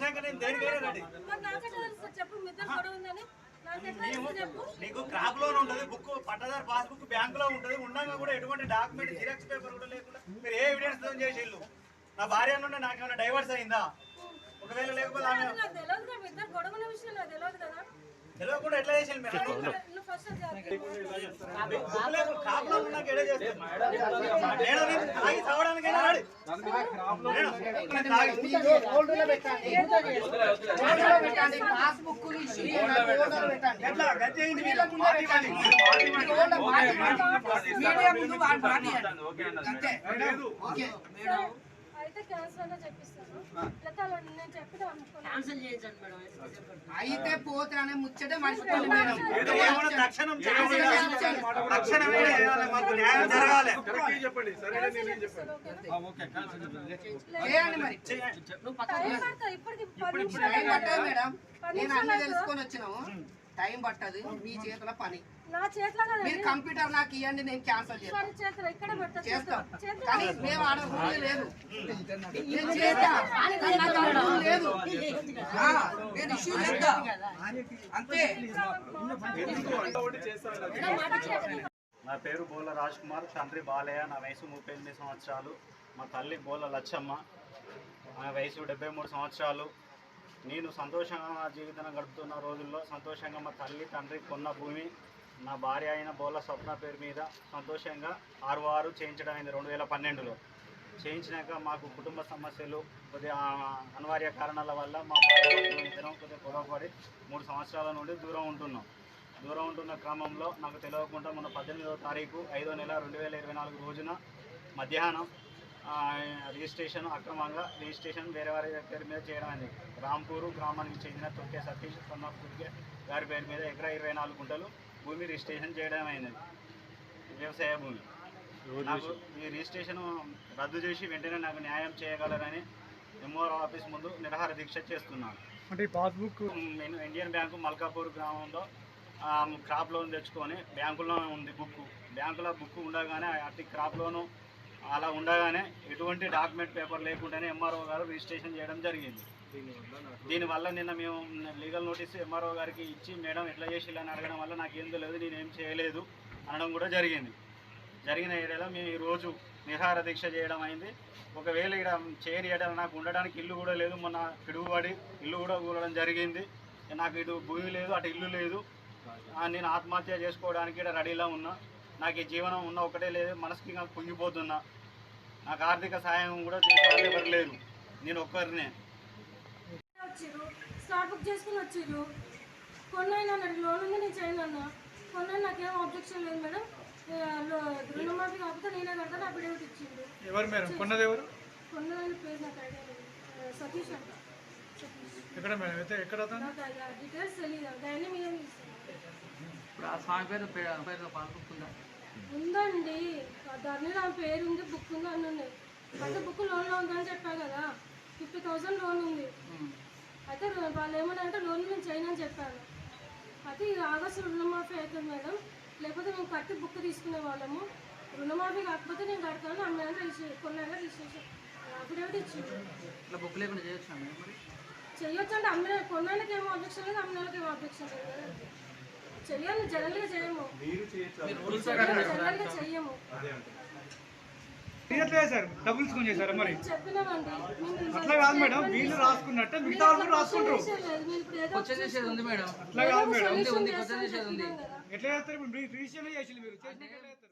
తెలిసినాక నేను దేనికైనా రెడీ. నీకు క్రాప్ లోన్ ఉంటది బుక్ పట్టదారు పాస్బుక్ బ్యాంక్లో ఉంటది. ఉండగా కూడా ఎటువంటి డాక్యుమెంట్ జిరాక్స్ పేపర్ కూడా లేకుండా మీరు ఏ ఎవిడెన్స్తో చేసి ఇల్లు నా భార్య నుండి నాకు ఏమైనా డైవర్స్ అయిందా? ఒకవేళ లేకపోతే తెలియకుండా ఎట్లా చేసి మీరు? మీడియా ముందు అంతే ఓకే. అయితే క్యాన్సిల్ అన్నా చెప్పిస్తాను. లేకపోతే అలా నేను చెప్పిన అనుకున్నాను అయితే పోతే అనే ముచ్చటే మర్చిపోండి మేడం. తక్షణం తక్షణమే మాకు న్యాయం జరగాలి. నేను నిమిషాలు అన్ని? తెలుసుకొని వచ్చినాము టైం పట్టదు. మీ చేతుల పని. నా చేతిలో కదా మీరు కంప్యూటర్ నాకు ఇవ్వండి నేను క్యాన్సిల్ చేస్తాను చేతిలో ఇక్కడ చేస్తాం. కానీ మేము ఆడ రూల్ లేదు. నేను చేస్తా. కానీ నాకు ఆడ రూల్ లేదు. ఆ, నేను ఇష్యూ చేస్తా అంతే. నా పేరు బోల రాజ్ కుమార్ తండ్రి బాలయ్య. నా వయసు ముప్పై ఎనిమిది సంవత్సరాలు. మా తల్లి బోల లచ్చమ్మ. నా వయసు డెబ్బై మూడు సంవత్సరాలు. నేను సంతోషంగా నా జీవితాన్ని గడుపుతున్న రోజుల్లో సంతోషంగా మా తల్లి తండ్రి కొన్న భూమి నా భార్య అయిన బోల స్వప్న పేరు మీద సంతోషంగా ఆరు ఆరు చేయించడం అయింది రెండు వేల పన్నెండులో. చేయించినాక మాకు కుటుంబ సమస్యలు కొద్దిగా అనివార్య కారణాల వల్ల మా భార్య ఇద్దరం కొద్దిగా గొడవపడి మూడు సంవత్సరాల నుండి దూరం ఉంటున్నాం. దూరం ఉంటున్న క్రమంలో నాకు తెలియకుండా మొన్న పద్దెనిమిదవ తారీఖు ఐదో నెల రెండు వేల ఇరవై నాలుగు రోజున మధ్యాహ్నం రిజిస్ట్రేషన్ అక్రమంగా రిజిస్ట్రేషన్ వేరే వారి పేరు మీద చేయడం అనేది రాంపూరు గ్రామానికి చెందిన తొక్కే సతీష్ సన్న గారి పేరు మీద ఎకరా ఇరవై నాలుగు గుంటలు భూమి రిజిస్ట్రేషన్ చేయడం అయింది వ్యవసాయ భూమి. నాకు ఈ రిజిస్ట్రేషన్ రద్దు చేసి వెంటనే నాకు న్యాయం చేయగలరని ఎంఓఆర్ ఆఫీస్ ముందు నిరాహార దీక్ష చేస్తున్నాను. అంటే పాస్బుక్ నేను ఇండియన్ బ్యాంకు మల్కాపూర్ గ్రామంలో క్రాప్ లోన్ తెచ్చుకొని బ్యాంకులో ఉంది బుక్ బ్యాంకులో బుక్ ఉండగానే అట్టి క్రాప్ లోను అలా ఉండగానే ఎటువంటి డాక్యుమెంట్ పేపర్ లేకుండానే ఎంఆర్ఓ గారు రిజిస్ట్రేషన్ చేయడం జరిగింది. దీనివల్ల నిన్న మేము లీగల్ నోటీస్ ఎంఆర్ఓ గారికి ఇచ్చి మేడం ఎట్లా చేసి అని అడగడం వల్ల నాకు ఏం తెలియదు నేను ఏం చేయలేదు అనడం కూడా జరిగింది. జరిగిన ఏరియాలో మేము ఈరోజు నిహార దీక్ష చేయడం అయింది. ఒకవేళ ఇక్కడ చేయని ఏడాది నాకు ఉండడానికి ఇల్లు కూడా లేదు మొన్న పిడుగుబడి ఇల్లు కూడా కూలడం జరిగింది. నాకు ఇటు భూమి లేదు అటు ఇల్లు లేదు. నేను ఆత్మహత్య చేసుకోవడానికి ఇక్కడ రెడీలో ఉన్నా. నాకు ఈ జీవనం ఉన్న ఒకటే లేదు మనసుకి ఇంకా కుంగిపోతున్నా నాకు ఆర్థిక సహాయం కూడా చేసే వాళ్ళు ఎవరు లేరు. నేను ఒక్కరినే. బుక్ చేసుకుని వచ్చిర్రు. కొన్నైనా అన్నాడు లోన్ ఉంది నేను చేయను అన్న. కొన్న నాకేం ఆబ్జెక్షన్ లేదు మేడం. ఏ, లో- రుణమాఫీ కాకపోతే నేనే కడతాను అఫిడేవిట్ ఇచ్చిండు. ఎవరు మేడం? కొన్నది ఎవరు? కొన్నదాని పేరు నాకు ఐడియా లేదు. ఆ, సతీష్ అంట. ఎక్కడ మేడం? అయితే ఎక్కడ నాకు డీటెయిల్స్ తెలియదు దాన్ని మీద ఇప్పుడు ఆ స్వామి పేరు పేరులో ఉందా? ఉందండి. దాని నా పేరు ఉంది బుక్ ఉంది అన్నీ ఉన్నాయి అయితే బుక్ లోన్లో ఉందని చెప్పా కదా. ఫిఫ్టీ థౌసండ్ లోన్ ఉంది. అయితే వాళ్ళు ఏమన్నారంటే లోన్ మేము చేయనని చెప్పాను అయితే ఆగస్టు రుణమాఫీ అవుతుంది మేడం. లేకపోతే మేము కట్టి బుక్ తీసుకునే వాళ్ళము. రుణమాఫీ కాకపోతే నేను కడతాను అమ్మాయినా రిజిస్ట్రేషన్ కొన్నాయినా రిజిస్ట్రేషన్ అఫిడేవిట్ ఇచ్చింది ఇట్లా బుక్ లేకుండా చేయొచ్చు చెయ్యొచ్చు అంటే అమ్మిన కొన్నాళ్ళకి ఏమో అబ్జెక్షన్ లేదు అమ్మిన వాళ్ళకి ఏమో అబ్జెక్షన్ లేదు. చెయ్యాలి జనరల్గా చేయము. జనరల్గా చెయ్యము. చేశారు డబ్బులు తీసుకొని చేశారా మరి? అట్లా కాదు మేడం. వీళ్ళు రాసుకున్నట్టే మిగతా వాళ్ళు రాసుకుంటారు. లేదు, మీరు ఇప్పుడు ఏదో క్వశ్చన్ చేసేది ఉంది మేడం అట్లా కాదు మేడం. ఎట్లా చేస్తారు? ఇప్పుడు రిజిస్ట్రేషన్ చేసి మీరు? చేసినాక ఎట్లా చేస్తారు